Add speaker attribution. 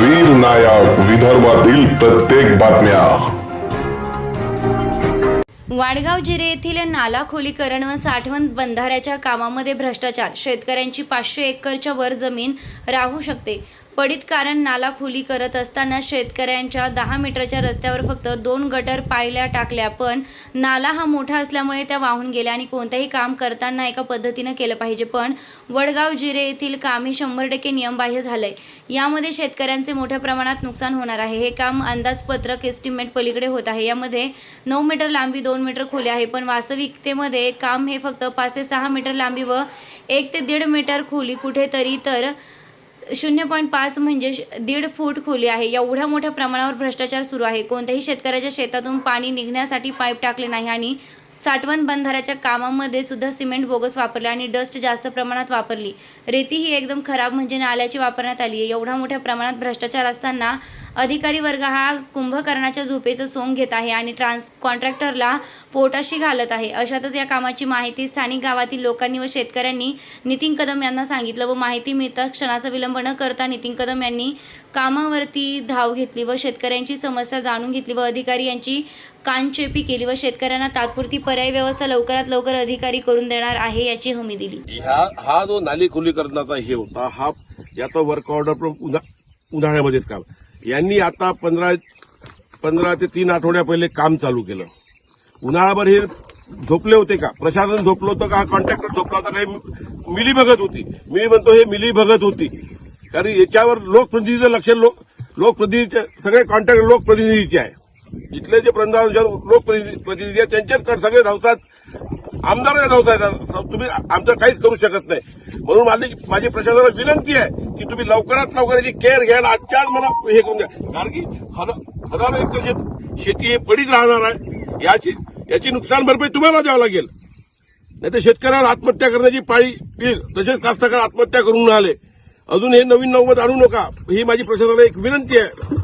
Speaker 1: वीर नायक विदर्भातील प्रत्येक बातम्या.
Speaker 2: वाडगाव जिरे येथील नाला खोलीकरण व साठवण बंधाऱ्याच्या कामामध्ये भ्रष्टाचार. शेतकऱ्यांची पाचशे एकरच्या वर जमीन राहू शकते. पडित कारण नाला खुली करत असताना शेतकऱ्यांच्या दहा मीटरच्या रस्त्यावर फक्त दोन गटर पायल्या टाकल्या. पण नाला हा मोठा असल्यामुळे त्या वाहून गेल्या आणि कोणतंही काम करताना एका पद्धतीनं केलं पाहिजे. पण वडगाव जिरे येथील काम हे शंभर टक्के नियमबाह्य झालंय. यामध्ये शेतकऱ्यांचे मोठ्या प्रमाणात नुकसान होणार आहे. हे काम अंदाजपत्रक एस्टिमेट पलीकडे होत आहे. यामध्ये नऊ मीटर लांबी दोन मीटर खोली आहे. पण वास्तविकतेमध्ये काम हे फक्त पाच ते सहा मीटर लांबी व एक ते दीड मीटर खोली कुठेतरी तर शून्य पॉईंट पाच म्हणजे दीड फूट खोली आहे. एवढ्या मोठ्या प्रमाणावर भ्रष्टाचार सुरू आहे. कोणत्याही शेतकऱ्याच्या शेतातून पाणी निघण्यासाठी पाईप टाकले नाही आणि साठवण बंधाऱ्याच्या कामामध्ये सुद्धा सिमेंट बोगस वापरले आणि डस्ट जास्त प्रमाणात वापरली. रेती ही एकदम खराब म्हणजे नाल्याची वापरण्यात आली आहे. एवढ्या मोठ्या प्रमाणात भ्रष्टाचार असताना अधिकारी वर्ग हा कुंभकर्णाच्या झोपेचं सोंग घेत आहे आणि ट्रान्स कॉन्ट्रॅक्टरला पोटाशी घालत आहे. अशातच या कामाची माहिती स्थानिक गावातील लोकांनी व शेतकऱ्यांनी नितीन कदम यांना सांगितलं व माहिती मिळताच क्षणाचा विलंब न करता नितीन कदम यांनी कामावरती धाव घेतली व शेतकऱ्यांची समस्या जाणून घेतली व अधिकारी यांची कानचेपी केली व शेतकऱ्यांना तात्पुरती पर्याय व्यवस्था लवकरात लवकर अधिकारी करून देणार आहे याची हमी दिली.
Speaker 3: हा जो नाली खुलीकरणाचा हे होता हा याचा वर्क ऑर्डर पण उन्हाळ्यामध्येच काम यांनी आता पंधरा पंधरा ते तीन आठवड्या पहिले काम चालू केलं. उन्हाळाभर हे झोपले होते का? प्रशासन झोपलं होतं का? कॉन्ट्रॅक्टर झोपला होता काही मिली बघत होती. मी म्हणतो हे मिली बघत होती. कारण याच्यावर लोकप्रतिनिधीचं लक्ष लोक लोकप्रतिनिधीचे सगळे कॉन्ट्रॅक्टर लोकप्रतिनिधीचे आहे. इथले जे प्रधान लोकप्रतिनिधी प्रतिनिधी आहेत त्यांचेच सगळे धावतात. आमदार धावतात तुम्ही आमचं काहीच करू शकत नाही. म्हणून माझी माझी प्रशासनाला विनंती आहे की तुम्ही लवकरात लवकर याची केअर घ्या आजच्या आज मला हे करून द्या. कारण की हजारो एकर शेत- शेती हे पडीत राहणार आहे. याची याची नुकसान भरपाई तुम्हाला द्यावं लागेल. नाही तर शेतकऱ्यावर आत्महत्या करण्याची पाळी येईल तसेच कास्तकार आत्महत्या करून राहिले अजून हे नवीन नवमत आणू नका. ही माझी प्रशासनाला एक विनंती आहे.